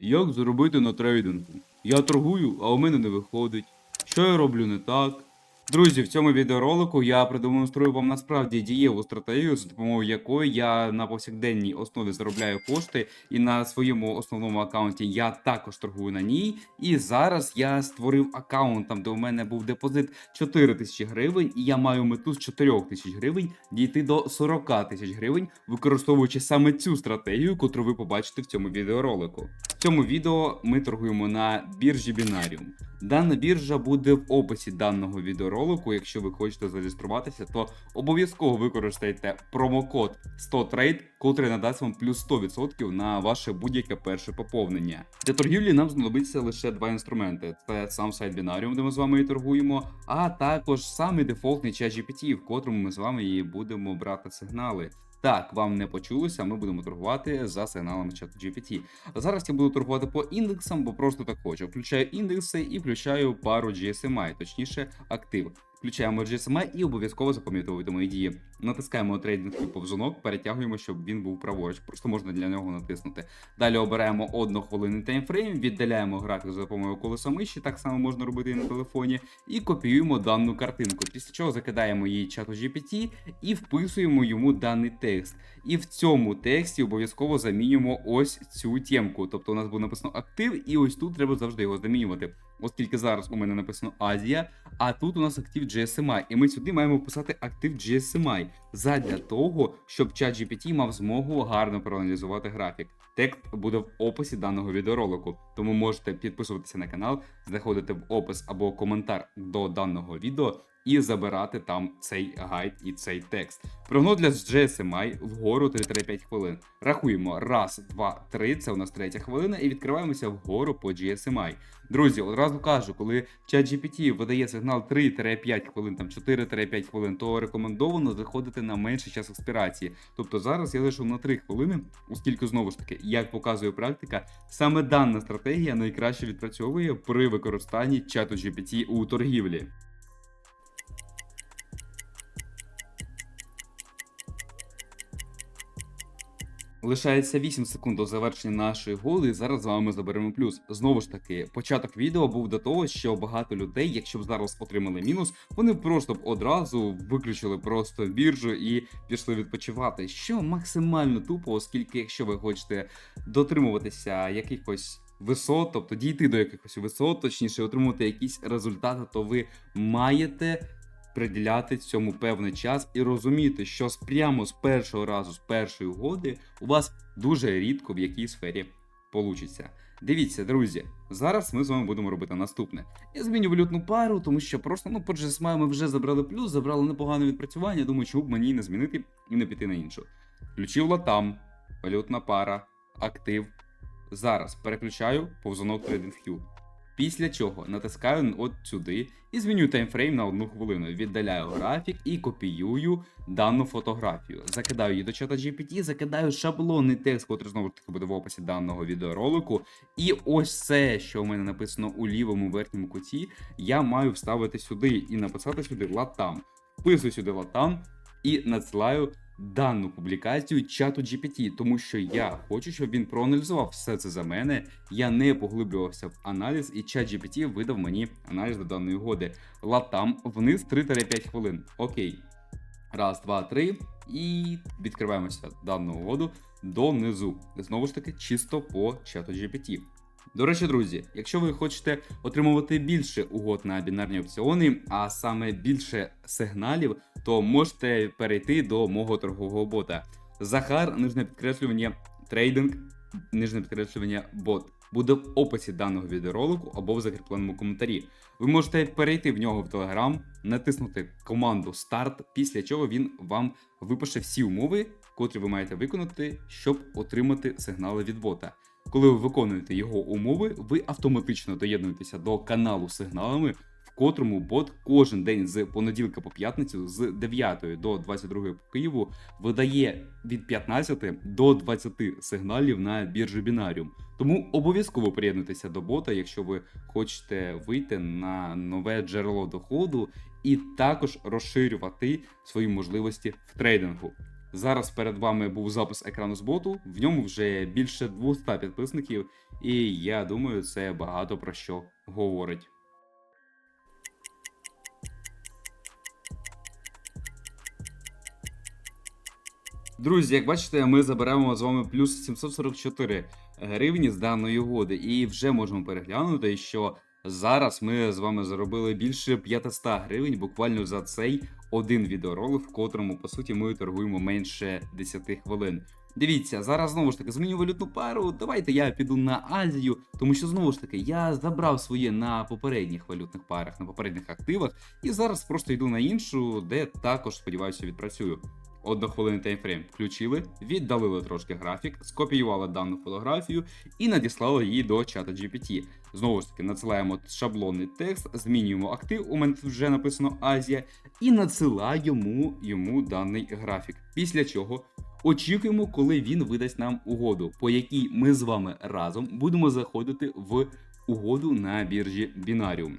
Як заробити на трейдингу? Я торгую, а у мене не виходить. Що я роблю не так? Друзі, в цьому відеоролику я продемонструю вам насправді дієву стратегію, за допомогою якої я на повсякденній основі заробляю кошти, і на своєму основному аккаунті я також торгую на ній. І зараз я створив аккаунт, там де у мене був депозит 4 тисячі гривень, і я маю мету з 4 тисяч гривень дійти до 40 тисяч гривень, використовуючи саме цю стратегію, котру ви побачите в цьому відеоролику. В цьому відео ми торгуємо на біржі Binarium. Дана біржа буде в описі даного відеоролику. Якщо ви хочете зареєструватися, то обов'язково використайте промокод 100trade, котрий надасть вам плюс 100% на ваше будь-яке перше поповнення. Для торгівлі нам знадобиться лише два інструменти: це сам сайт Binarium, де ми з вами і торгуємо, а також самий дефолтний чат GPT, в котрому ми з вами і будемо брати сигнали. Так, вам не почулося, ми будемо торгувати за сигналами чату GPT. Зараз я буду торгувати по індексам, бо просто так хочу. Включаю індекси і включаю пару GSMI, точніше актив. Включаємо GSMI і обов'язково запам'ятовуйте мої дії. Натискаємо трейдинг повзунок, перетягуємо, щоб він був праворуч. Просто можна для нього натиснути. Далі обираємо однохвилинний таймфрейм, віддаляємо графік за допомогою колеса миші, так само можна робити і на телефоні, і копіюємо дану картинку. Після чого закидаємо її чату GPT і вписуємо йому даний текст. І в цьому тексті обов'язково замінюємо ось цю темку. Тобто у нас буде написано актив, і ось тут треба завжди його замінювати. Оскільки зараз у мене написано Азія, а тут у нас актив GSMI, і ми сюди маємо вписати актив GSMI задля того, щоб ChatGPT мав змогу гарно проаналізувати графік. Текст буде в описі даного відеоролику, тому можете підписуватися на канал, знаходити в опис або коментар до даного відео і забирати там цей гайд і цей текст. Прогноз для GSMI вгору 3-5 хвилин. Рахуємо раз, два, три. Це у нас третя хвилина, і відкриваємося вгору по GSMI. Друзі, одразу кажу, коли ChatGPT видає сигнал 3-5 хвилин, там 4-5 хвилин, то рекомендовано заходити на менший час експірації. Тобто зараз я зайшов на 3 хвилини, оскільки знову ж таки, як показує практика, саме дана стратегія найкраще відпрацьовує при використанні чату GPT у торгівлі. Лишається 8 секунд до завершення нашої голи, і зараз з вами заберемо плюс. Знову ж таки, початок відео був до того, що багато людей, якщо б зараз отримали мінус, вони просто б одразу виключили просто біржу і пішли відпочивати. Що максимально тупо, оскільки, якщо ви хочете дотримуватися якихось. Висот, тобто дійти до якихось висот, точніше отримати якісь результати, то ви маєте приділяти цьому певний час і розуміти, що прямо з першого разу, з першої угоди, у вас дуже рідко в якій сфері получиться. Дивіться, друзі, зараз ми з вами будемо робити наступне. Я зміню валютну пару, тому що просто, ну, по GSMI ми вже забрали плюс, забрали непогане відпрацювання. Думаю, чому б мені не змінити і не піти на іншу. Включив латам, валютна пара, актив. Зараз переключаю повзунок TradingView. Після чого натискаю от сюди і змінюю таймфрейм на одну хвилину. Віддаляю графік і копіюю дану фотографію. Закидаю її до чата GPT, закидаю шаблонний текст, який знову ж таки буде в описі даного відеоролику. І ось це, що у мене написано у лівому верхньому куті, я маю вставити сюди і написати сюди латам. Вписую сюди латам і надсилаю дану публікацію чату GPT, тому що я хочу, щоб він проаналізував все це за мене. Я не поглиблювався в аналіз, і чат GPT видав мені аналіз до даної угоди. Латам вниз 3-5 хвилин. Окей. Раз, два, три. І відкриваємося дану угоду донизу. Знову ж таки, чисто по чату GPT. До речі, друзі, якщо ви хочете отримувати більше угод на бінарні опціони, а саме більше сигналів, то можете перейти до мого торгового бота. Захар, нижне підкреслювання, трейдинг, нижне підкреслювання бот. Буде в описі даного відеоролику або в закріпленому коментарі. Ви можете перейти в нього в Telegram, натиснути команду Старт, після чого він вам випише всі умови, котрі ви маєте виконати, щоб отримати сигнали від бота. Коли ви виконуєте його умови, ви автоматично доєднуєтеся до каналу з сигналами, в котрому бот кожен день з понеділка по п'ятницю з 9 до 22 по Києву видає від 15 до 20 сигналів на біржі Binarium. Тому обов'язково приєднуйтеся до бота, якщо ви хочете вийти на нове джерело доходу і також розширювати свої можливості в трейдингу. Зараз перед вами був запис екрану з боту. В ньому вже більше 200 підписників. і я думаю, це багато про що говорить. Друзі, як бачите, ми заберемо з вами плюс 744 гривні з даної угоди, і вже можемо переглянути, що зараз ми з вами заробили більше 500 гривень буквально за цей один відеоролик, в котрому по суті ми торгуємо менше 10 хвилин. Дивіться, зараз знову ж таки зміню валютну пару. Давайте я піду на Азію, тому що знову ж таки я забрав своє на попередніх валютних парах, на попередніх активах, і зараз просто йду на іншу, де також сподіваюся відпрацюю. Однохвилинний таймфрейм включили, віддалили трошки графік, скопіювали дану фотографію і надіслали її до чата GPT. Знову ж таки, надсилаємо шаблонний текст, змінюємо актив. У мене тут вже написано Азія, і надсилаємо йому даний графік. Після чого очікуємо, коли він видасть нам угоду, по якій ми з вами разом будемо заходити в угоду на біржі Binarium.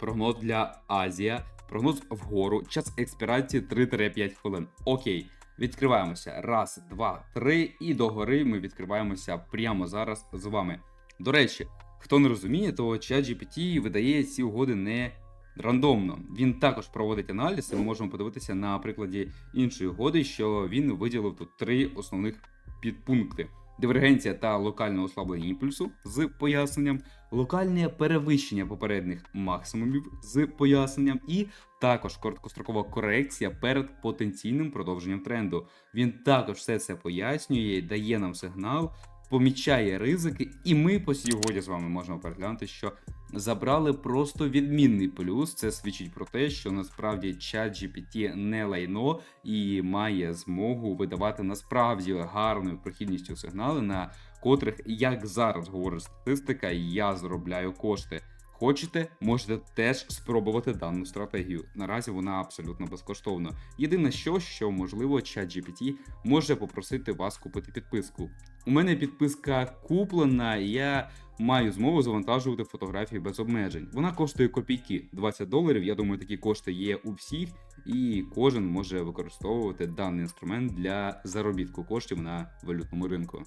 Прогноз для Азія. Прогноз вгору. Час експірації 3-5 хвилин. Окей. Відкриваємося. Раз, два, три. І догори ми відкриваємося прямо зараз з вами. До речі, хто не розуміє, то ChatGPT видає ці угоди не рандомно. Він також проводить аналіз, і ми можемо подивитися на прикладі іншої угоди, що він виділив тут три основних підпункти. Дивергенція та локальне ослаблення імпульсу з поясненням, локальне перевищення попередніх максимумів з поясненням, і також короткострокова корекція перед потенційним продовженням тренду. Він також все це пояснює, дає нам сигнал, помічає ризики, і ми по сьогодні з вами можемо переглянути, що забрали просто відмінний плюс. Це свідчить про те, що насправді чат GPT не лайно і має змогу видавати насправді гарною прохідністю сигнали, на котрих, як зараз говорить статистика, я заробляю кошти. Хочете, можете теж спробувати дану стратегію. Наразі вона абсолютно безкоштовна. Єдине що, що можливо, ChatGPT може попросити вас купити підписку. У мене підписка куплена, і я маю змогу завантажувати фотографії без обмежень. Вона коштує копійки 20 доларів. Я думаю, такі кошти є у всіх, і кожен може використовувати даний інструмент для заробітку коштів на валютному ринку.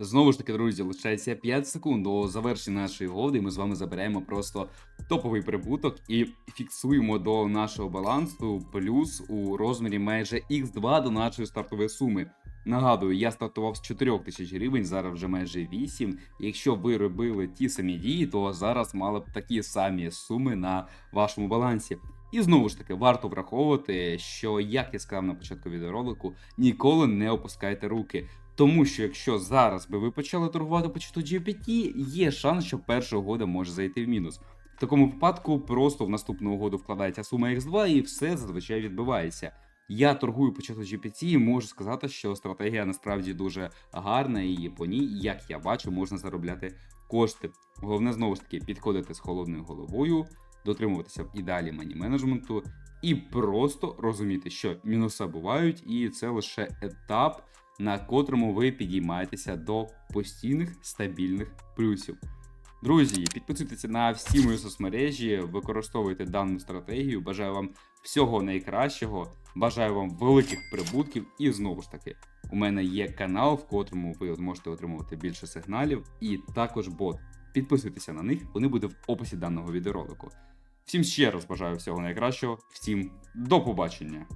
Знову ж таки, друзі, лишається 5 секунд до завершення нашої угоди. і Ми з вами заберемо просто топовий прибуток і фіксуємо до нашого балансу плюс у розмірі майже x2 до нашої стартової суми. Нагадую, я стартував з 4 тисяч гривень, зараз вже майже 8. Якщо ви робили ті самі дії, то зараз мали б такі самі суми на вашому балансі. І знову ж таки, варто враховувати, що як я сказав на початку відеоролику, ніколи не опускайте руки. Тому що якщо зараз би ви почали торгувати по читу GPT, є шанс, що перша угода може зайти в мінус. В такому випадку просто в наступну угоду вкладається сума X2 і все зазвичай відбувається. Я торгую по чату GPT і можу сказати, що стратегія насправді дуже гарна, і по ній, як я бачу, можна заробляти кошти. Головне знову ж таки підходити з холодною головою, дотримуватися в ідеалі мані менеджменту і просто розуміти, що мінуса бувають, і це лише етап на котрому ви підіймаєтеся до постійних стабільних плюсів. Друзі, підписуйтесь на всі мої соцмережі, використовуйте дану стратегію. Бажаю вам всього найкращого, бажаю вам великих прибутків. І знову ж таки, у мене є канал, в котрому ви зможете отримувати більше сигналів, і також бот. Підписуйтеся на них, вони будуть в описі даного відеоролику. Всім ще раз бажаю всього найкращого, всім до побачення!